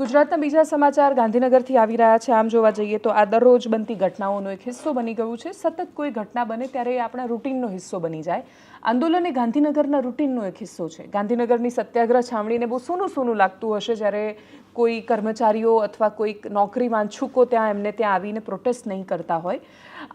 ગુજરાતના બીજા સમાચાર ગાંધીનગરથી આવી રહ્યા છે. આમ જોવા જઈએ તો આ દરરોજ બનતી ઘટનાઓનો એક હિસ્સો બની ગયું છે. સતત કોઈ ઘટના બને ત્યારે એ આપણા રૂટીનનો હિસ્સો બની જાય. આંદોલન એ ગાંધીનગરના રૂટીનનો એક હિસ્સો છે. ગાંધીનગરની સત્યાગ્રહ છાવણીને બહુ સૂનું સૂનું લાગતું હશે જ્યારે કોઈ કર્મચારીઓ અથવા કોઈ નોકરી વાંછુકો ત્યાં એમને ત્યાં આવીને પ્રોટેસ્ટ નહીં કરતા હોય.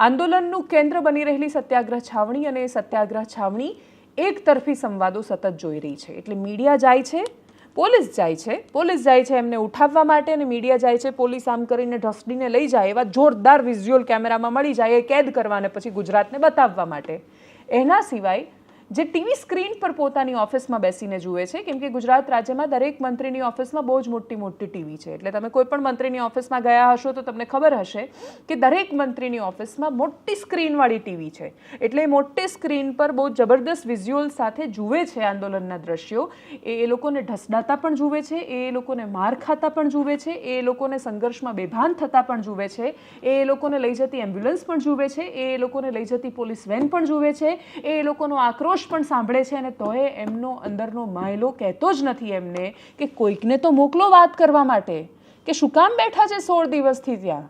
આંદોલનનું કેન્દ્ર બની રહેલી સત્યાગ્રહ છાવણી અને સત્યાગ્રહ છાવણી એક તરફી સંવાદો સતત જોઈ રહી છે. એટલે મીડિયા જાય છે પોલીસ જાય છે, પોલીસ જાય છે, એમને ઉઠાવવા માટે અને મીડિયા જાય છે, પોલીસ આમ કરીને ઢસડીને લઈ જાય, એવા જોરદાર વિઝ્યુઅલ કેમેરામાં મળી જાય, એ કેદ કરવા પછી ગુજરાતને બતાવવા માટે. એના સિવાય જે ટીવી સ્ક્રીન પર પોતાની ઓફિસમાં બેસીને જુએ છે, કેમ કે ગુજરાત રાજ્યમાં દરેક મંત્રીની ઓફિસમાં બહુ જ મોટી મોટી ટીવી છે. એટલે તમે કોઈ પણ મંત્રીની ઓફિસમાં ગયા હશો તો તમને ખબર હશે કે દરેક મંત્રીની ઓફિસમાં મોટી સ્ક્રીનવાળી ટીવી છે. એટલે મોટી સ્ક્રીન પર બહુ જબરદસ્ત વિઝ્યુઅલ સાથે જુએ છે આંદોલનના દ્રશ્યો. એ એ લોકોને ઢસડાતા પણ જુએ છે, એ લોકોને માર ખાતા પણ જુએ છે, એ લોકોને સંઘર્ષમાં બેભાન થતા પણ જુએ છે, એ લોકોને લઈ જતી એમ્બ્યુલન્સ પણ જુએ છે, એ લોકોને લઈ જતી પોલીસ વેન પણ જુએ છે એ લોકોનો આક્રોશ પણ સાંભળે છે અને તોય એમનો અંદરનો માયલો કહેતો જ નથી એમને કે કોઈકને તો મોકલો વાત કરવા માટે. કે શું કામ બેઠા છે સોળ દિવસથી ત્યાં?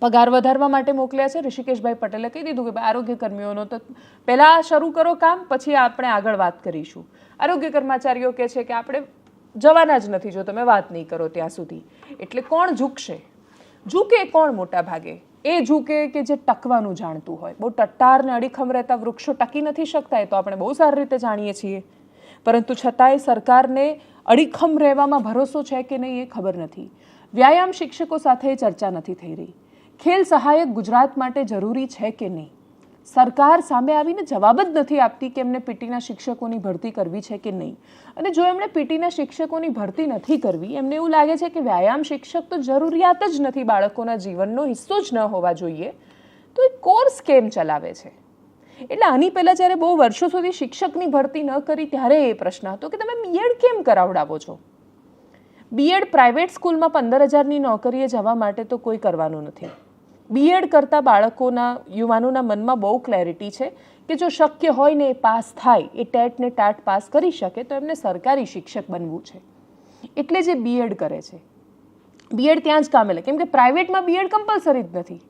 પગાર વધારવા માટે મોકલ્યા છે? ઋષિકેશભાઈ પટેલે કહી દીધું કે ભાઈ આરોગ્ય કર્મીઓનો તો પહેલાં શરૂ કરો કામ, પછી આપણે આગળ વાત કરીશું. આરોગ્ય કર્મચારીઓ કહે છે કે આપણે જવાના જ નથી જો તમે વાત નહીં કરો ત્યાં સુધી. એટલે કોણ ઝૂકશે? ઝૂકે કોણ મોટા ભાગે એ ઝૂકે કે જે ટકવાનું જાણતું હોય. બહુ ટટ્ટાર ને અડીખમ રહેતા વૃક્ષો ટકી નથી શકતા, એ તો આપણે બહુ સારી રીતે જાણીએ છીએ. પરંતુ છતાંય સરકારને અડીખમ રહેવામાં ભરોસો છે કે નહીં એ ખબર નથી. વ્યાયામ શિક્ષકો સાથે ચર્ચા નથી થઈ રહી. ખેલ સહાયક ગુજરાત માટે જરૂરી છે કે નહીં? સરકાર સામે આવીને જવાબ જ નથી આપતી કે એમને પીટીના શિક્ષકોની ભરતી કરવી છે કે નહીં. અને જો એમણે પીટીના શિક્ષકોની ભરતી નથી કરવી, એમને એવું લાગે છે કે વ્યાયામ શિક્ષક તો જરૂરિયાત જ નથી બાળકોના જીવનનો હિસ્સો જ ન હોવા જોઈએ, તો એ કોર્સ કેમ ચલાવે છે? એટલે આની પહેલાં જ્યારે બહુ વર્ષો સુધી શિક્ષકની ભરતી ન કરી ત્યારે એ પ્રશ્ન હતો કે તમે બીએડ કેમ કરાવડાવો છો? બીએડ પ્રાઇવેટ સ્કૂલમાં પંદર હજારની નોકરીએ જવા માટે તો કોઈ કરવાનું નથી. બીએડ કરતા બાળકોના, યુવાનોના મનમાં બહુ ક્લેરિટી છે કે જો શક્ય હોય ને એ પાસ થાય, એ ટેટને ટાટ પાસ કરી શકે, તો એમને સરકારી શિક્ષક બનવું છે. એટલે જે બીએડ કરે છે. બીએડ ત્યાં જ કામે લે કેમ કે પ્રાઇવેટમાં બીએડ કમ્પલસરી જ નથી.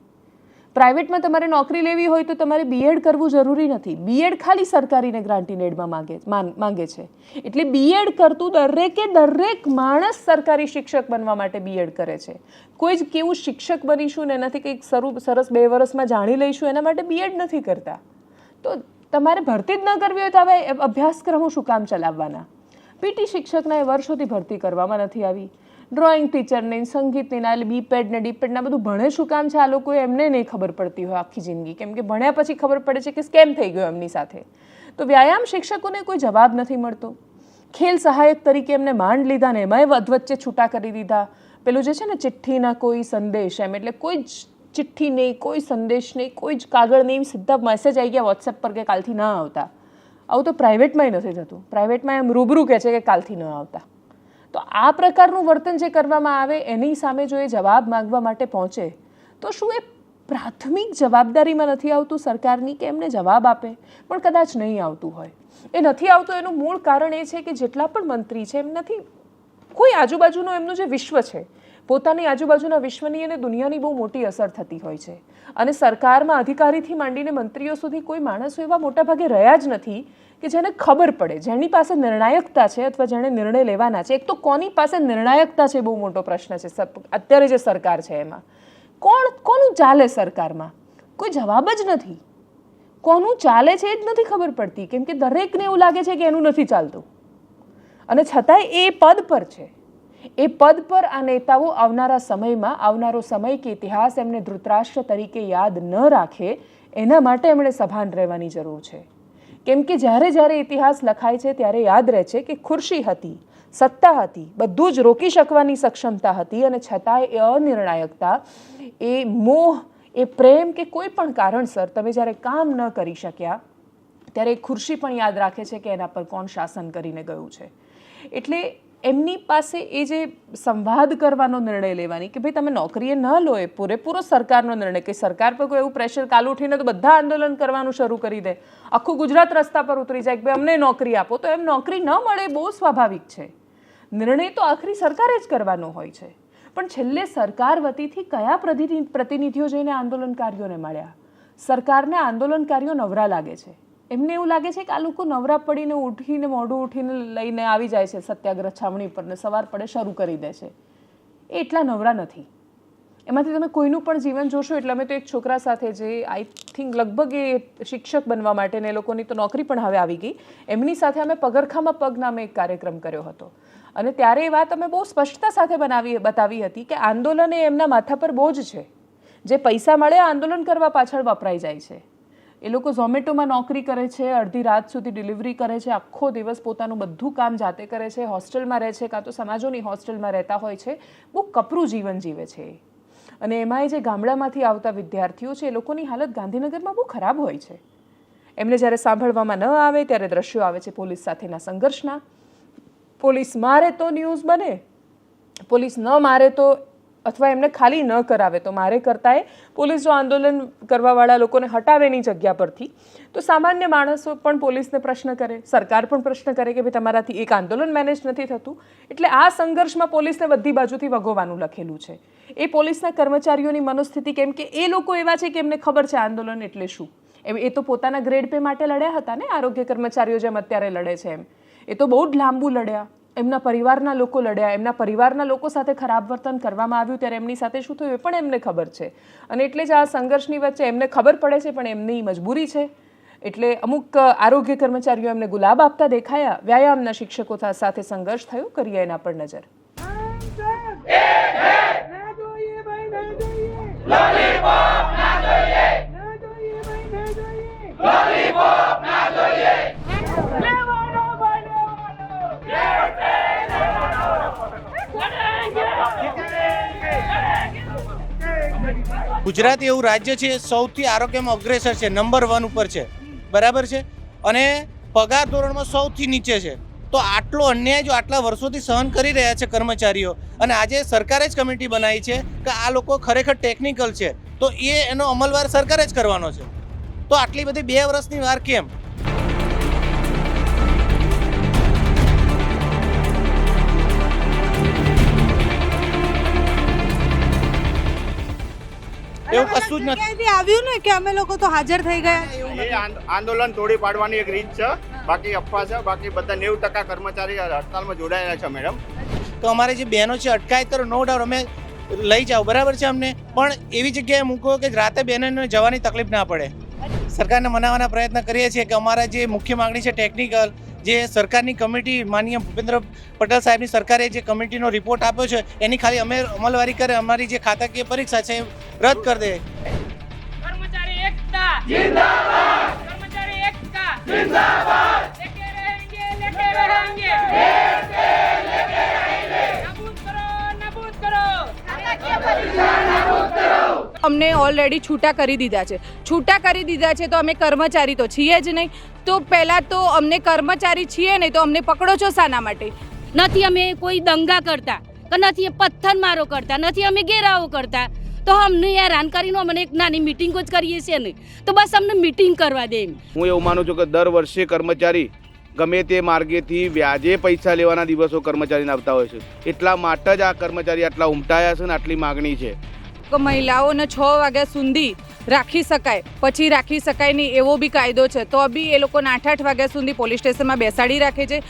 પ્રાઇવેટમાં તમારે નોકરી લેવી હોય તો તમારે બીએડ કરવું જરૂરી નથી. બીએડ ખાલી સરકારીને ગ્રાન્ટીનેડમાં માંગે માંગે છે. એટલે બીએડ કરતું દરેકે દરેક માણસ સરકારી શિક્ષક બનવા માટે બીએડ કરે છે. કોઈ જ કેવું શિક્ષક બનીશું ને એનાથી કંઈક સરું સરસ બે વર્ષમાં જાણી લઈશું, એના માટે બીએડ નથી કરતા. તો તમારે ભરતી જ ન કરવી હોય તો હવે અભ્યાસક્રમો શું કામ ચલાવવાના? પીટી શિક્ષકના એ વર્ષોથી ભરતી કરવામાં નથી આવી. ડ્રોઈંગ ટીચરને સંગીતની ના એટલે બીપેડને ડીપેડને બધું ભણે શું કામ છે આ લોકો? એમને નહીં ખબર પડતી હોય આખી જિંદગી. કેમ કે ભણ્યા પછી ખબર પડે છે કે સ્કેમ થઈ ગયો એમની સાથે. તો વ્યાયામ શિક્ષકોને કોઈ જવાબ નથી મળતો. ખેલ સહાયક તરીકે એમને માંડ લીધા ને એમાંય વચ્ચે છૂટા કરી દીધા. પેલું જે છે ને, ચિઠ્ઠીના કોઈ સંદેશ એમ, એટલે કોઈ જ ચિઠ્ઠી નહીં, કોઈ સંદેશ નહીં, કોઈ જ કાગળ નહીં, સીધા મેસેજ આવી ગયા વોટ્સએપ પર કે કાલથી ન આવતા. આવું તો પ્રાઇવેટમાંય નથી થતું. પ્રાઇવેટમાં એમ રૂબરૂ કહે છે કે કાલથી ન આવતા. તો આ પ્રકારનું વર્તન જે કરવામાં આવે એની સામે જો એ જવાબ માંગવા માટે પહોંચે, તો શું એ પ્રાથમિક જવાબદારીમાં નથી આવતું સરકારની કે એમને જવાબ આપે? પણ કદાચ નહીં આવતું હોય. એ નથી આવતું એનું મૂળ કારણ એ છે કે જેટલા પણ મંત્રી છે, એમ નથી. કોઈ આજુબાજુનું એમનું જે વિશ્વ છે, પોતાની આજુબાજુના વિશ્વની અને દુનિયાની બહુ મોટી અસર થતી હોય છે. અને સરકારમાં અધિકારીથી માંડીને મંત્રીઓ સુધી કોઈ માણસો એવા મોટાભાગે રહ્યા જ નથી કે જેને ખબર પડે. જેની પાસે નિર્ણાયકતા છે અથવા જેણે નિર્ણય લેવાના છે. એક તો કોની પાસે નિર્ણાયકતા છે બહુ મોટો પ્રશ્ન છે. અત્યારે જે સરકાર છે એમાં. કોણ, કોનું ચાલે સરકારમાં? કોઈ જવાબ જ નથી. કોનું ચાલે છે એ જ નથી ખબર પડતી. કેમ કે દરેકને એવું લાગે છે કે એનું નથી ચાલતું. અને છતાંય એ પદ પર છે. એ પદ પર આ નેતાઓ આવનારા સમયમાં, આવનારો સમય કે ઇતિહાસ એમને ધૃતરાષ્ટ્ર તરીકે યાદ ન રાખે, એના માટે એમણે સભાન રહેવાની જરૂર છે. કેમ કે જ્યારે જ્યારે ઇતિહાસ લખાય છે, ત્યારે યાદ રહે છે કે ખુરશી હતી, સત્તા હતી, બધું જ રોકી શકવાની સક્ષમતા હતી અને છતાંય એ અનિર્ણાયકતા, એ મોહ, એ પ્રેમ કે કોઈ પણ કારણસર તમે જ્યારે કામ ન કરી શક્યા, ત્યારે એ ખુરશી પણ યાદ રાખે છે કે એના પર કોણ શાસન કરીને ગયું છે. એટલે એમની પાસે એ જે સંવાદ કરવાનો નિર્ણય લેવાની કે ભાઈ તમે નોકરીએ ન લો એ પૂરેપૂરો સરકારનો નિર્ણય કે સરકાર પર કોઈ એવું પ્રેશર કાલ ઉઠીને તો બધા આંદોલન કરવાનું શરૂ કરી દે. આખું ગુજરાત રસ્તા પર ઉતરી જાય કે ભાઈ અમને નોકરી આપો, તો એમ નોકરી ન મળે બહુ સ્વાભાવિક છે. નિર્ણય તો આખરી સરકારે જ કરવાનો હોય છે. પણ છેલ્લે સરકાર વતીથી કયા પ્રતિનિધિ, પ્રતિનિધિઓ જઈને આંદોલનકારીઓને મળ્યા? સરકારને આંદોલનકારીઓ નવરા લાગે છે. એમને એવું લાગે છે કે આ લોકો નવરા પડીને ઉઠીને, મોઢું ઉઠીને લઈને આવી જાય છે સત્યાગ્રહ છાવણી પર ને સવાર પડે શરૂ કરી દે છે. એ એટલા નવરા નથી. એમાંથી તમે કોઈનું પણ જીવન જોશો, એટલે અમે તો એક છોકરા સાથે જે આઈ થિંક લગભગ એ શિક્ષક બનવા માટે ને એ લોકોની તો નોકરી પણ હવે આવી ગઈ, એમની સાથે અમે પગરખામાં પગ નામે એક કાર્યક્રમ કર્યો હતો. અને ત્યારે એ વાત અમે બહુ સ્પષ્ટતા સાથે બનાવી, બતાવી હતી કે આંદોલન એ એમના માથા પર બોજ છે. જે પૈસા મળે આંદોલન કરવા પાછળ વપરાઈ જાય છે. એ લોકો ઝોમેટોમાં નોકરી કરે છે, અડધી રાત સુધી ડિલિવરી કરે છે, આખો દિવસ પોતાનું બધું કામ જાતે કરે છે, હોસ્ટેલમાં રહે છે, કાં તો સમાજોની હોસ્ટેલમાં રહેતા હોય છે. બહુ કપરું જીવન જીવે છે એ. અને એમાંય જે ગામડામાંથી આવતા વિદ્યાર્થીઓ છે, એ લોકોની હાલત ગાંધીનગરમાં બહુ ખરાબ હોય છે. એમને જ્યારે સાંભળવામાં ન આવે, ત્યારે દ્રશ્યો આવે છે પોલીસ સાથેના સંઘર્ષના. પોલીસ મારે તો ન્યૂઝ બને. પોલીસ ન મારે તો અથવા એમને ખાલી ન કરાવે, તો મારે કરતાંય પોલીસ જો આંદોલન કરવાવાળા લોકોને હટાવેની જગ્યા પરથી, તો સામાન્ય માણસો પણ પોલીસને પ્રશ્ન કરે, સરકાર પણ પ્રશ્ન કરે કે ભાઈ તમારાથી એક આંદોલન મેનેજ નથી થતું. એટલે આ સંઘર્ષમાં પોલીસને બધી બાજુથી વગોવાનું લખેલું છે. એ પોલીસના કર્મચારીઓની મનોસ્થિતિ કેમ કે એ લોકો એવા છે કે એમને ખબર છે આંદોલન એટલે શું. એમ એ તો પોતાના ગ્રેડ પે માટે લડ્યા હતા ને આરોગ્ય કર્મચારીઓ જેમ અત્યારે લડે છે એમ. એ તો બહુ જ લાંબુ લડ્યા. એમના પરિવારના લોકો લડ્યા, એમના પરિવારના લોકો સાથે ખરાબ વર્તન કરવામાં આવ્યું ત્યારે એમની સાથે શું થયું એ પણ એમને ખબર છે. અને એટલે જ આ સંઘર્ષની વચ્ચે એમને ખબર પડે છે, પણ એમની મજબૂરી છે. એટલે અમુક આરોગ્ય કર્મચારીઓ એમને ગુલાબ આપતા દેખાયા, વ્યાયામના શિક્ષકો સાથે સંઘર્ષ થયો, કરીએ એના પર નજર. લોલીપોપ ગુજરાત એવું રાજ્ય છે, સૌથી આરોગ્યમાં અગ્રેસર છે નંબર વન ઉપર છે. બરાબર છે? અને પગાર ધોરણમાં સૌથી નીચે છે. તો આટલો અન્યાય જો આટલા વર્ષોથી સહન કરી રહ્યા છે કર્મચારીઓ, અને આજે સરકારે જ કમિટી બનાવી છે કે આ લોકો ખરેખર ટેકનિકલ છે, તો એ એનો અમલવાર સરકારે જ કરવાનો છે. તો આટલી બધી બે વર્ષની વાર કેમ? કશું જ નથી. આવ્યું ને કે અમે લોકો તો હાજર થઈ ગયા? એ આંદોલન તોડી પાડવાની એક રીત છે. બાકી અફવા છે. બાકી બધા નેવું ટકા કર્મચારી હડતાલમાં જોડાયેલા છે મેડમ. તો અમારે જે બહેનો છે અટકાયત કરો નો ડાઉટ અમે લઈ જાઓ. બરાબર છે અમને? પણ એવી જગ્યાએ મૂકો કે રાતે બહેનોને જવાની તકલીફ ના પડે. સરકારને મનાવવાના પ્રયત્ન કરીએ છીએ કે અમારા જે મુખ્ય માગણી છે ટેકનિકલ જે સરકારની કમિટી માનીય ભૂપેન્દ્ર પટેલ સાહેબની સરકારે જે કમિટીનો રિપોર્ટ આપ્યો છે એની ખાલી અમે અમલવારી કરે અમારી જે ખાતાકીય પરીક્ષા છે એ રદ કરી દે. કર્મચારી એકતા! જિંદાબાદ કર્મચારી એકતા! જિંદાબાદ! લેકે રહેંગે લેકે રહેંગે અમને ઓલરેડી છૂટા કરી દીધા છે. છૂટા કરી દીધા છે તો અમે કર્મચારી તો છીએ જ નહીં. તો પહેલાં તો અમને કર્મચારી છીએ નહીં તો અમને પકડો છો શાના માટે? નથી અમે કોઈ દંગા કરતા, કે નથી પથ્થરમારો કરતા, નથી અમે ઘેરાવો કરતા. તો અમને હેરાન કરીને અમને એક નાની મિટિંગો જ કરીએ છીએ ને. તો બસ અમને મિટિંગ કરવા દે હું એવું માનું છું કે દર વર્ષે કર્મચારી ગમે તે માર્ગેથી વ્યાજે પૈસા લેવાના દિવસો કર્મચારીને આવતા હોય છે. એટલા માટે જ આ કર્મચારી આટલા ઉમટાયા છે ને આટલી માગણી છે. મહિલાઓને છ વાગ્યા સુધી રાખી શકાય. પછી રાખી શકાય નહીં એવો બી કાયદો છે. તો બી એ લોકોને આઠ આઠ વાગ્યા સુધી પોલીસ સ્ટેશનમાં બેસાડી રાખે છે.